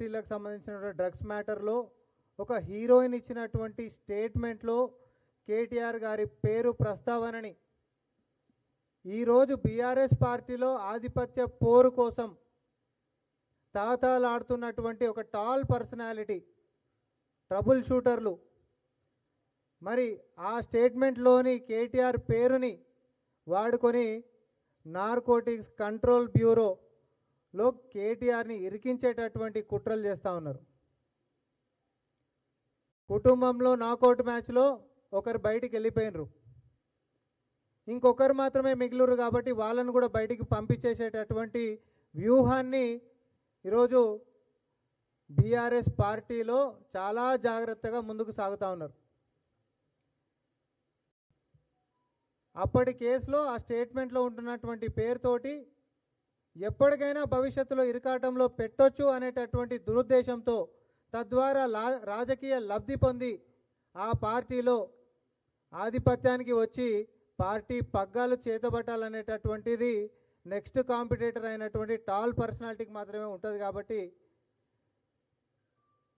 పార్టీలకు సంబంధించిన డ్రగ్స్ మ్యాటర్లో ఒక హీరోయిన్ ఇచ్చినటువంటి స్టేట్మెంట్లో కేటీఆర్ గారి పేరు ప్రస్తావనని. ఈరోజు బీఆర్ఎస్ పార్టీలో ఆధిపత్య పోరు కోసం తాతాలాడుతున్నటువంటి ఒక టాల్ పర్సనాలిటీ ట్రబుల్ షూటర్లు. మరి ఆ స్టేట్మెంట్లోని కేటీఆర్ పేరుని వాడుకొని నార్కోటిక్స్ కంట్రోల్ బ్యూరో లో కేటీఆర్ని ఇరికించేటటువంటి కుట్రలు చేస్తూ ఉన్నారు. కుటుంబంలో నాకౌట్ మ్యాచ్లో ఒకరు బయటికి వెళ్ళిపోయినరు. ఇంకొకరు మాత్రమే మిగిలిరు కాబట్టి వాళ్ళను కూడా బయటికి పంపించేసేటటువంటి వ్యూహాన్ని ఈరోజు బీఆర్ఎస్ పార్టీలో చాలా జాగ్రత్తగా ముందుకు సాగుతూ ఉన్నారు. అప్పటి కేసులో ఆ స్టేట్మెంట్లో ఉంటున్నటువంటి పేరుతోటి ఎప్పటికైనా భవిష్యత్తులో ఇరకాటంలో పెట్టొచ్చు అనేటటువంటి దురుద్దేశంతో తద్వారా లా రాజకీయ లబ్ధి పొంది ఆ పార్టీలో ఆధిపత్యానికి వచ్చి పార్టీ పగ్గాలు చేతబట్టాలనేటటువంటిది నెక్స్ట్ కాంపిటేటర్ అయినటువంటి టాల్ పర్సనాలిటీకి మాత్రమే ఉంటుంది కాబట్టి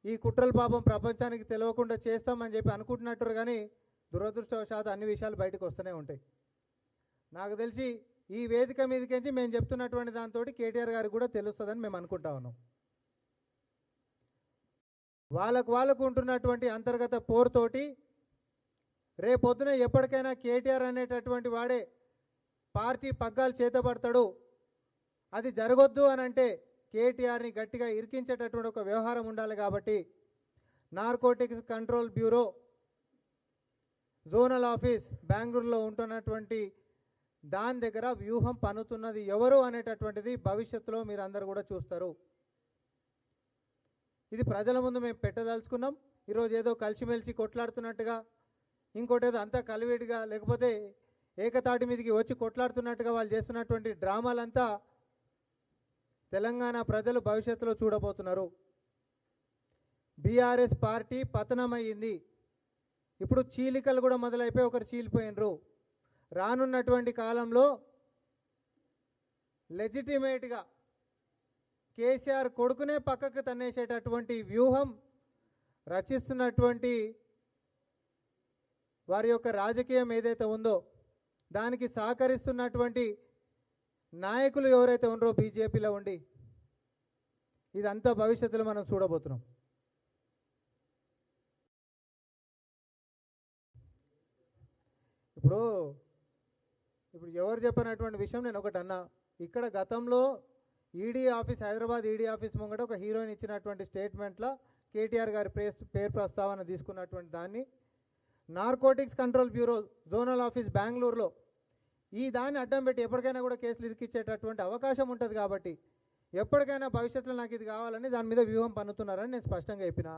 ఈ కుట్రల పాపం ప్రపంచానికి తెలియకుండా చేస్తామని చెప్పి అనుకుంటున్నట్టు కానీ దురదృష్టవశాత్తు అన్ని విషయాలు బయటకు వస్తూనే ఉంటాయి. నాకు తెలిసి ఈ వేదిక మీదకించి మేము చెప్తున్నటువంటి దాంతో కేటీఆర్ గారికి కూడా తెలుస్తుందని మేము అనుకుంటా ఉన్నాం. వాళ్ళకు వాళ్ళకు ఉంటున్నటువంటి అంతర్గత పోరుతోటి రేపొద్దున ఎప్పటికైనా కేటీఆర్ అనేటటువంటి వాడే పార్టీ పగ్గాలు చేతపడతాడు. అది జరగొద్దు అని అంటే కేటీఆర్ని గట్టిగా ఇరికించేటటువంటి ఒక వ్యవహారం ఉండాలి కాబట్టి narcotics control bureau zonal office బెంగళూరులో ఉంటున్నటువంటి దాని దగ్గర వ్యూహం పన్నుతున్నది ఎవరు అనేటటువంటిది భవిష్యత్తులో మీరు అందరు కూడా చూస్తారు. ఇది ప్రజల ముందు మేము పెట్టదలుచుకున్నాం. ఈరోజు ఏదో కలిసిమెలిసి కొట్లాడుతున్నట్టుగా ఇంకోటి ఏదో అంతా కలివిడిగా లేకపోతే ఏకతాటి మీదకి వచ్చి కొట్లాడుతున్నట్టుగా వాళ్ళు చేస్తున్నటువంటి డ్రామాలంతా తెలంగాణ ప్రజలు భవిష్యత్తులో చూడబోతున్నారు. బీఆర్ఎస్ పార్టీ పతనమయ్యింది. ఇప్పుడు చీలికలు కూడా మొదలైపోయి ఒకరు చీలిపోయినరు. రానున్నటువంటి కాలంలో లెజిటిమేట్గా కేసీఆర్ కొడుకునే పక్కకు తన్నేసేటటువంటి వ్యూహం రచిస్తున్నటువంటి వారి యొక్క రాజకీయం ఏదైతే ఉందో దానికి సహకరిస్తున్నటువంటి నాయకులు ఎవరైతే ఉన్నారో బీజేపీలో ఉండి ఇదంతా భవిష్యత్తులో మనం చూడబోతున్నాం. ఇప్పుడు ఇప్పుడు ఎవరు చెప్పినటువంటి విషయం నేను ఒకటి అన్నా. ఇక్కడ గతంలో ED office Hyderabad ED office ముంగట ఒక హీరోయిన్ ఇచ్చినటువంటి స్టేట్మెంట్లో కేటీఆర్ గారి ప్రేస్ పేరు ప్రస్తావన తీసుకున్నటువంటి దాన్ని. Narcotics control bureau zonal office బెంగళూరులో ఈ దాన్ని అడ్డం పెట్టి ఎప్పటికైనా కూడా కేసులు ఇరికిచ్చేటటువంటి అవకాశం ఉంటుంది కాబట్టి ఎప్పటికైనా భవిష్యత్తులో నాకు ఇది కావాలని దాని మీద వ్యూహం పన్నుతున్నారని నేను స్పష్టంగా చెప్పిన.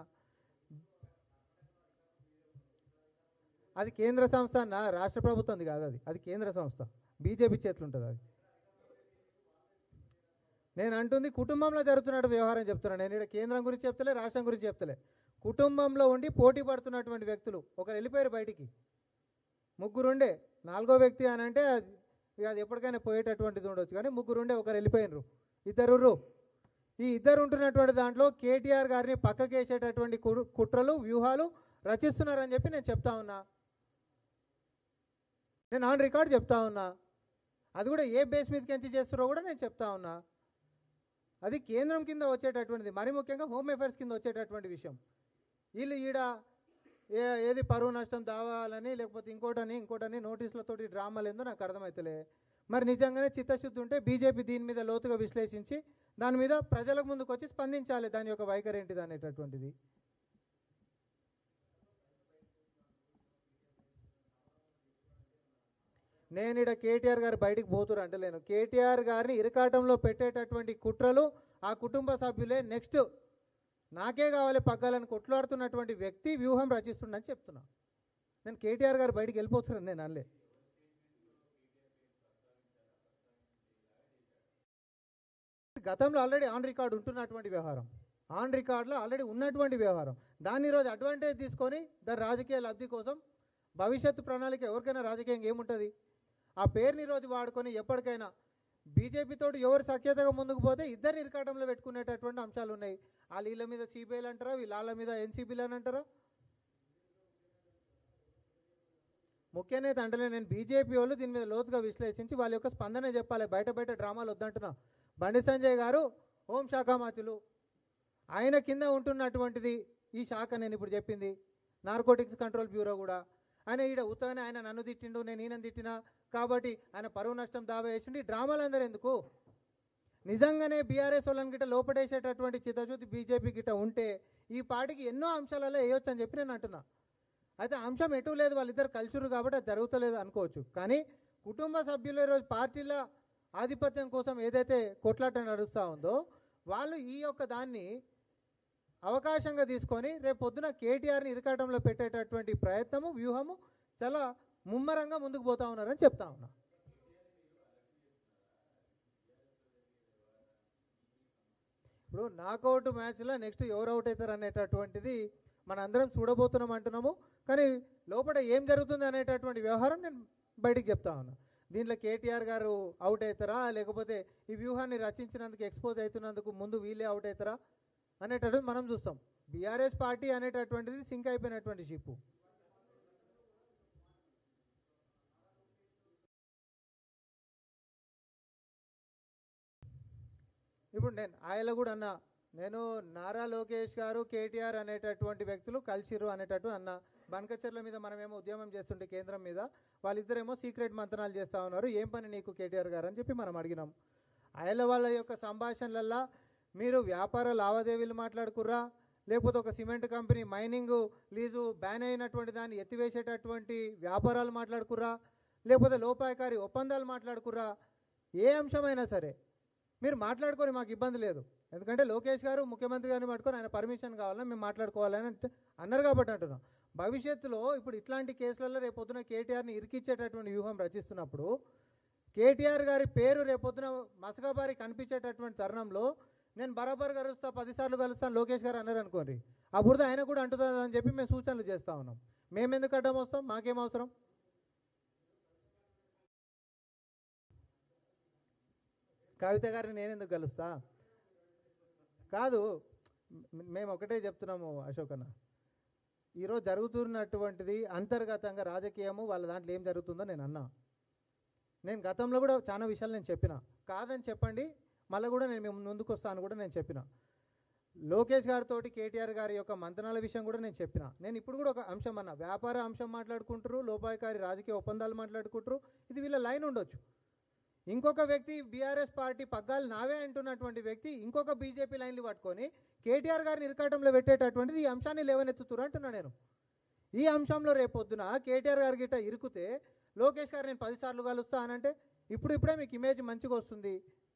అది కేంద్ర సంస్థ అన్న రాష్ట్ర ప్రభుత్వంది కాదు అది. అది కేంద్ర సంస్థ. బీజేపీ చేతులు ఉంటుంది అది. నేను అంటుంది కుటుంబంలో జరుగుతున్నట్టు వ్యవహారం చెప్తున్నాను నేను ఇక్కడ కేంద్రం గురించి చెప్తలే రాష్ట్రం గురించి చెప్తలే. కుటుంబంలో ఉండి పోటీ పడుతున్నటువంటి వ్యక్తులు ఒకరు వెళ్ళిపోయారు బయటికి. ముగ్గురుండే. నాలుగో వ్యక్తి అని అంటే అది ఇక అది ఎప్పటికైనా పోయేటటువంటిది ఉండొచ్చు కానీ ముగ్గురుండే ఒకరు వెళ్ళిపోయినరు. ఇద్దరు ఈ ఇద్దరు ఉంటున్నటువంటి దాంట్లో కేటీఆర్ గారిని పక్కకేసేటటువంటి కు- కుట్రలు వ్యూహాలు రచిస్తున్నారని చెప్పి నేను చెప్తా ఉన్నా. నేను ఆన్ రికార్డ్ చెప్తా ఉన్నా. అది కూడా ఏ బేస్ మీద ఎంచి చేస్తారో కూడా నేను చెప్తా ఉన్నా. అది కేంద్రం కింద వచ్చేటటువంటిది మరి ముఖ్యంగా హోమ్ అఫైర్స్ కింద వచ్చేటటువంటి విషయం. వీళ్ళు ఈడ ఏ ఏది పరువు నష్టం దావాలని లేకపోతే ఇంకోటని ఇంకోటని నోటీసులతోటి డ్రామాలు ఏందో నాకు అర్థమవుతలే మరి నిజంగానే చిత్తశుద్ధి ఉంటే బీజేపీ దీని మీద లోతుగా విశ్లేషించి దాని మీద ప్రజలకు ముందుకు వచ్చి స్పందించాలి దాని యొక్క వైఖరి ఏంటిది అనేటటువంటిది. నేను ఇక్కడ కేటీఆర్ గారు బయటికి పోతురు అంటలేను కేటీఆర్ గారిని ఇరకాటంలో పెట్టేటటువంటి కుట్రలు ఆ కుటుంబ సభ్యులే నెక్స్ట్ నాకే కావాలి పగ్గాలని కొట్లాడుతున్నటువంటి వ్యక్తి వ్యూహం రచిస్తుండని చెప్తున్నా. నేను కేటీఆర్ గారు బయటికి వెళ్ళిపోతున్నాను నేను అనలే. గతంలో ఆల్రెడీ ఆన్ రికార్డ్ ఉంటున్నటువంటి వ్యవహారం. ఆన్ రికార్డ్లో ఆల్రెడీ ఉన్నటువంటి వ్యవహారం. దాన్ని ఈరోజు అడ్వాంటేజ్ తీసుకొని దాని రాజకీయ లబ్ధి కోసం భవిష్యత్తు ప్రణాళిక ఎవరికైనా రాజకీయంగా ఏముంటుంది? ఆ పేరుని ఈరోజు వాడుకొని ఎప్పటికైనా బీజేపీ ఎవరు సఖ్యతగా ముందుకు పోతే ఇద్దరిని ఇరకాటంలో పెట్టుకునేటటువంటి అంశాలు ఉన్నాయి. వాళ్ళు వీళ్ళ మీద సిబిఐలు అంటారా? వీళ్ళ మీద ఎన్సీబీలు అని అంటారా? ముఖ్య నేత అంటలే నేను బీజేపీ వాళ్ళు దీని మీద లోతుగా విశ్లేషించి వాళ్ళ యొక్క స్పందన చెప్పాలి. బయట బయట డ్రామాలు వద్దంటున్నా. బండి సంజయ్ గారు హోంశాఖ మంత్రులు ఆయన కింద ఉంటున్నటువంటిది ఈ శాఖ నేను ఇప్పుడు చెప్పింది. నార్కోటిక్స్ కంట్రోల్ బ్యూరో కూడా. ఆయన ఈడ ఉత్తగానే ఆయన నన్ను తిట్టిండు నేను ఈయన తిట్టినా. కాబట్టి ఆయన పరువు నష్టం దావా వేసిండు డ్రామాలు అందరూ ఎందుకు? నిజంగానే బీఆర్ఎస్ వాళ్ళని గిట్ట లోపడేసేటటువంటి చిత్తశుద్ధి బీజేపీ గిట్ట ఉంటే ఈ పార్టీకి ఎన్నో అంశాలలో వేయొచ్చు అని చెప్పి నేను అంటున్నా. అయితే అంశం ఎటు లేదు వాళ్ళిద్దరు కలిసిరు కాబట్టి అది జరుగుతలేదు అనుకోవచ్చు. కానీ కుటుంబ సభ్యులు ఈరోజు పార్టీల ఆధిపత్యం కోసం ఏదైతే కొట్లాట నడుస్తూ ఉందో వాళ్ళు ఈ యొక్క దాన్ని అవకాశంగా తీసుకొని రేపు పొద్దున కేటీఆర్ని ఇరకాటంలో పెట్టేటటువంటి ప్రయత్నము వ్యూహము చాలా ముమ్మరంగా ముందుకు పోతా ఉన్నారని చెప్తా ఉన్నా. ఇప్పుడు నాకౌట్ మ్యాచ్లో నెక్స్ట్ ఎవరు అవుట్ అవుతారు అనేటటువంటిది మనందరం చూడబోతున్నాం అంటున్నాము. కానీ లోపల ఏం జరుగుతుంది అనేటటువంటి వ్యవహారం నేను బయటికి చెప్తా ఉన్నా. దీంట్లో కేటీఆర్ గారు అవుట్ అవుతారా? లేకపోతే ఈ వ్యూహాన్ని రచించినందుకు ఎక్స్పోజ్ అవుతున్నందుకు ముందు వీళ్ళే అవుట్ అవుతారా? అనేటటువంటి మనం చూస్తాం. బీఆర్ఎస్ పార్టీ అనేటటువంటిది సింక్ అయిపోయినటువంటి షిప్పు. ఇప్పుడు నేను ఆయన కూడా అన్నా నేను నారా లోకేష్ గారు కేటీఆర్ అనేటటువంటి వ్యక్తులు కలిసిరు అనేటట్టు అన్న బనకచర్ల మీద మనమేమో ఉద్యమం చేస్తుంటే కేంద్రం మీద వాళ్ళిద్దరేమో సీక్రెట్ మంతనాలు చేస్తూ ఉన్నారు. ఏం పని నీకు కేటీఆర్ గారు అని చెప్పి మనం అడిగినాం. ఆయన వాళ్ళ యొక్క సంభాషణలల్లా మీరు వ్యాపార లావాదేవీలు మాట్లాడుకుర్రా? లేకపోతే ఒక cement company mining lease ban అయినటువంటి దాన్ని ఎత్తివేసేటటువంటి వ్యాపారాలు మాట్లాడుకుర్రా? లేకపోతే లోపాయకారి ఒప్పందాలు మాట్లాడుకుర్రా? ఏ అంశమైనా సరే మీరు మాట్లాడుకొని మాకు ఇబ్బంది లేదు. ఎందుకంటే లోకేష్ గారు ముఖ్యమంత్రి గారిని పట్టుకొని ఆయన పర్మిషన్ కావాలని మేము మాట్లాడుకోవాలని అన్నారు కాబట్టి అంటున్నాం. భవిష్యత్తులో ఇప్పుడు ఇట్లాంటి కేసులలో రేపొద్దున కేటీఆర్ని ఇరికిచ్చేటటువంటి వ్యూహం రచిస్తున్నప్పుడు కేటీఆర్ గారి పేరు రేపొద్దున మసకబారి కనిపించేటటువంటి తరుణంలో నేను బరాబర్ కలుస్తా పదిసార్లు కలుస్తాను లోకేష్ గారు అన్నారు అనుకోండి. ఆ బురద ఆయన కూడా అంటుందని చెప్పి మేము సూచనలు చేస్తూ ఉన్నాం. మేము ఎందుకు అడ్డం వస్తాం? మాకేం అవసరం? కవిత గారిని నేను ఎందుకు కలుస్తా కాదు మేము ఒకటే చెప్తున్నాము అశోక్ అన్న ఈరోజు జరుగుతున్నటువంటిది అంతర్గతంగా రాజకీయము వాళ్ళ దాంట్లో ఏం జరుగుతుందో నేను అన్నా. నేను గతంలో కూడా చాలా విషయాలు నేను చెప్పిన. కాదని చెప్పండి మళ్ళీ కూడా నేను మేము ముందుకు వస్తాను కూడా నేను చెప్పిన. లోకేష్ గారితో కేటీఆర్ గారి యొక్క మంత్రాల విషయం కూడా నేను చెప్పిన. నేను ఇప్పుడు కూడా ఒక అంశం అన్న. వ్యాపార అంశం మాట్లాడుకుంటారు లోపాయకారి రాజకీయ ఒప్పందాలు మాట్లాడుకుంటారు ఇది వీళ్ళ లైన్ ఉండొచ్చు. ఇంకొక వ్యక్తి బీఆర్ఎస్ పార్టీ పగ్గాలు నావే అంటున్నటువంటి వ్యక్తి ఇంకొక బీజేపీ లైన్లు పట్టుకొని కేటీఆర్ గారిని ఇరకాటంలో పెట్టేటటువంటిది ఈ అంశాన్ని లేవనెత్తుతురు అంటున్నా నేను. ఈ అంశంలో రేపొద్దున కేటీఆర్ గారి గిట్ట ఇరుకుతే లోకేష్ గారు నేను పదిసార్లు కలుస్తా అనంటే ఇప్పుడు ఇప్పుడే మీకు ఇమేజ్ మంచిగా వస్తుంది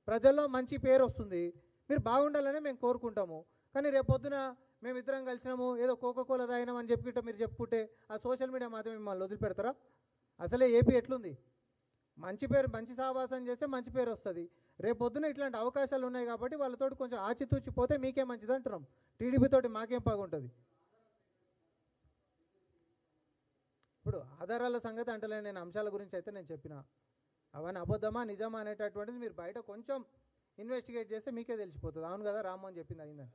ప్రజల్లో మంచి పేరు వస్తుంది మీరు బాగుండాలనే మేము కోరుకుంటాము. కానీ రేపొద్దున మేము ఇద్దరం కలిసినాము ఏదో కోకోకోలా తాగినాం అని చెప్పుకుంటే మీరు చెప్పుకుంటే ఆ సోషల్ మీడియా మాత్రం మిమ్మల్ని వదిలిపెడతారా? అసలే ఏపీ ఎట్లుంది? మంచి పేరు మంచి సావాసం చేస్తే మంచి పేరు వస్తుంది. రేపొద్దున ఇట్లాంటి అవకాశాలు ఉన్నాయి కాబట్టి వాళ్ళతో కొంచెం ఆచితూచి పోతే మీకే మంచిది అంటున్నాం. టీడీపీ తోటి మాకేం బాగుంటుంది ఇప్పుడు ఆధారాల సంగతి అంటలే నేను అంశాల గురించి అయితే నేను చెప్పిన. అవన్నీ అబద్ధమా నిజమా అనేటటువంటిది మీరు బయట కొంచెం ఇన్వెస్టిగేట్ చేస్తే మీకే తెలిసిపోతుంది. అవును కదా రామ్మోహన్ చెప్పింది అయిందని.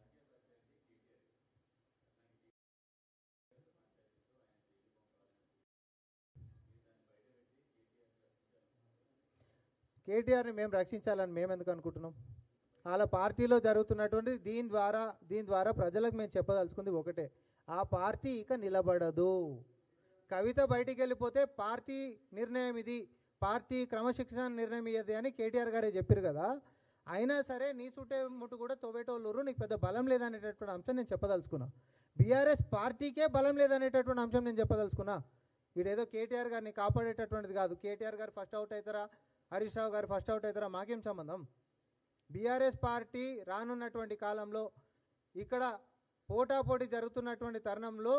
కేటీఆర్ని మేము రక్షించాలని మేము ఎందుకు అనుకుంటున్నాం? వాళ్ళ పార్టీలో జరుగుతున్నటువంటి దీని ద్వారా దీని ద్వారా ప్రజలకు మేము చెప్పదలుచుకుంది ఒకటే. ఆ పార్టీ ఇక నిలబడదు. కవిత బయటికి వెళ్ళిపోతే పార్టీ నిర్ణయం ఇది పార్టీ క్రమశిక్షణ నిర్ణయం ఇది అని కేటీఆర్ గారే చెప్పారు కదా. అయినా సరే నీ చుట్టే ముట్టు కూడా తొవేటోళ్ళూరు నీకు పెద్ద బలం లేదనేటటువంటి అంశం నేను చెప్పదలుచుకున్నా. బీఆర్ఎస్ పార్టీకే బలం లేదనేటటువంటి అంశం నేను చెప్పదలుచుకున్నా. ఇదేదో కేటీఆర్ గారిని కాపాడేటటువంటిది కాదు. కేటీఆర్ గారు ఫస్ట్ అవుట్ అవుతారా? హరీష్ రావు గారు ఫస్ట్ అవుట్ అవుతారా? మాకేం సంబంధం? బీఆర్ఎస్ పార్టీ రానున్నటువంటి కాలంలో ఇక్కడ పోటాపోటీ జరుగుతున్నటువంటి తరుణంలో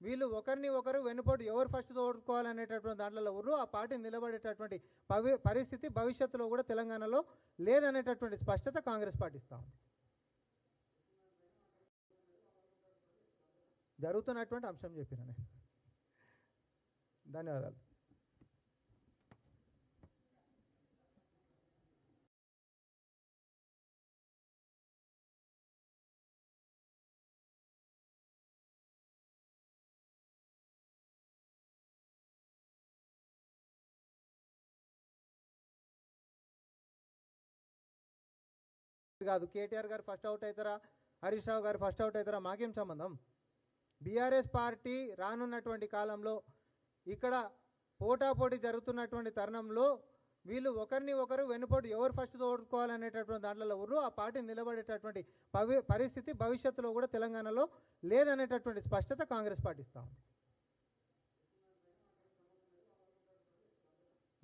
వీళ్ళు ఒకరిని ఒకరు వెనుపోటు ఎవరు ఫస్ట్ తోడుకోవాలనేటటువంటి దాంట్లో ఊరు ఆ పార్టీ నిలబడేటటువంటి పవి పరిస్థితి భవిష్యత్తులో కూడా తెలంగాణలో లేదనేటటువంటి స్పష్టత కాంగ్రెస్ పాటిస్తూ ఉంది. జరుగుతున్నటువంటి అంశం చెప్పిన నేను. ధన్యవాదాలు. కాదు. కేటీఆర్ గారు ఫస్ట్ అవుట్ అవుతారా? హరీష్ రావు గారు ఫస్ట్ అవుట్ అవుతారా? మాకేం సంబంధం? బీఆర్ఎస్ పార్టీ రానున్నటువంటి కాలంలో ఇక్కడ పోటాపోటీ జరుగుతున్నటువంటి తరుణంలో వీళ్ళు ఒకరిని ఒకరు వెనుపోటు ఎవరు ఫస్ట్ తోడుకోవాలనేటటువంటి దాంట్లో ఊరు ఆ పార్టీ నిలబడేటటువంటి పవి పరిస్థితి భవిష్యత్తులో కూడా తెలంగాణలో లేదనేటటువంటి స్పష్టత కాంగ్రెస్ పాటిస్తాం ఉంది.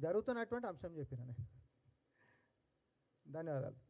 జరుగుతున్నటువంటి అంశం చెప్పిన నేను. ధన్యవాదాలు.